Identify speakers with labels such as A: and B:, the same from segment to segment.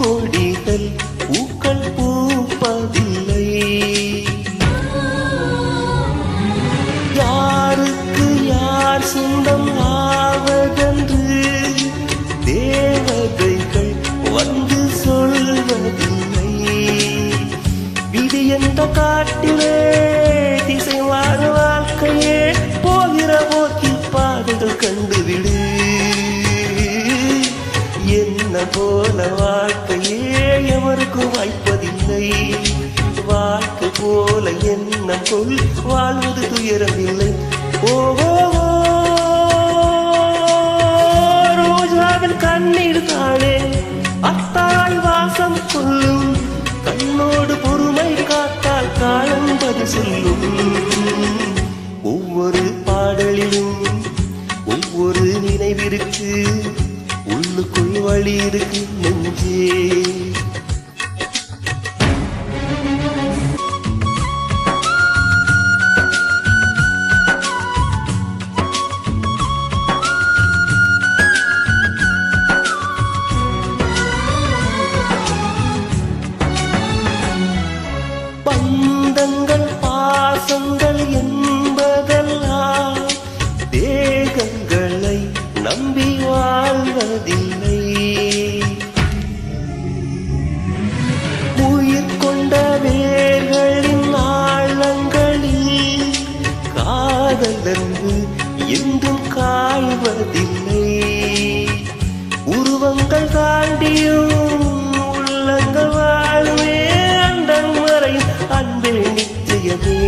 A: கொடிகள் பூக்கள் பூப்பதில்லை. யாருக்கு யார் சொந்தம் ஆவதென்று தேவதைகள் வந்து சொல்வதில்லை. விதி என்ற காட்டிலே திசை மாறு வாழ்க்கையே போகிற போக்கில் பாதைகள் கண்டுவிடு என் என்ன போல வாழ்க்கையே எவருக்கும் வாய்ப்பதில்லை. வாழ்க்கை போல என்ன சொல் வாழ்வது துயரமில்லை. ஓஹோ ரோஜாவின் கண்ணீர் தானே அத்தாள் வாசம் கொள்ளும் கண்ணோடு பொறுமை காத்தால் காலம் சொல்லும். ஒவ்வொரு பாடலிலும் ஒவ்வொரு நினைவிற்கு உள்ளுக்குள் வழி இருக்கு நெஞ்சே. பந்தங்கள் பாசங்கள் என்பதெல்லாம் தேகங்களை நம்பி வாழ்வதில் காய்வதில்லை உருவங்கள் தாண்டியும் உள்ளங்கள் வாழுமே அண்டம் வரை அன்பே நிச்சயமே.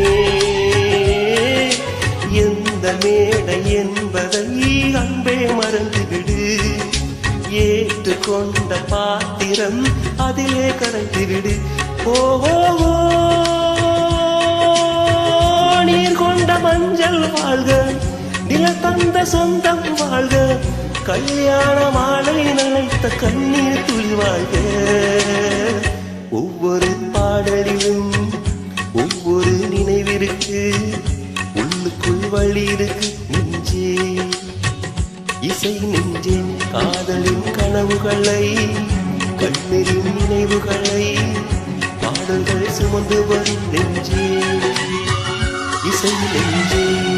A: எந்த மேடை என்பதை அன்பே மறந்துவிடு. ஏற்றுக்கொண்ட பாத்திரம் அதிலே கரைத்துவிடு. ஓ நீர் கொண்ட மஞ்சள் வாழ்க. நிழல் தந்த சொந்தம் வாழ்க. கல்யாண மாலை நனைத்த கண்ணீர் துளி வாழ்க. ஒவ்வொரு பாடலிலும் ஒவ்வொரு நினைவிற்கு உள்ளுக்குள் வழி இருக்கு நெஞ்சே. இசை நெஞ்சே காதலின் கனவுகளை கண்ணீரின் நினைவுகளை பாடல்கள் சுமந்து வரும் நெஞ்சே. இசை நெஞ்சே.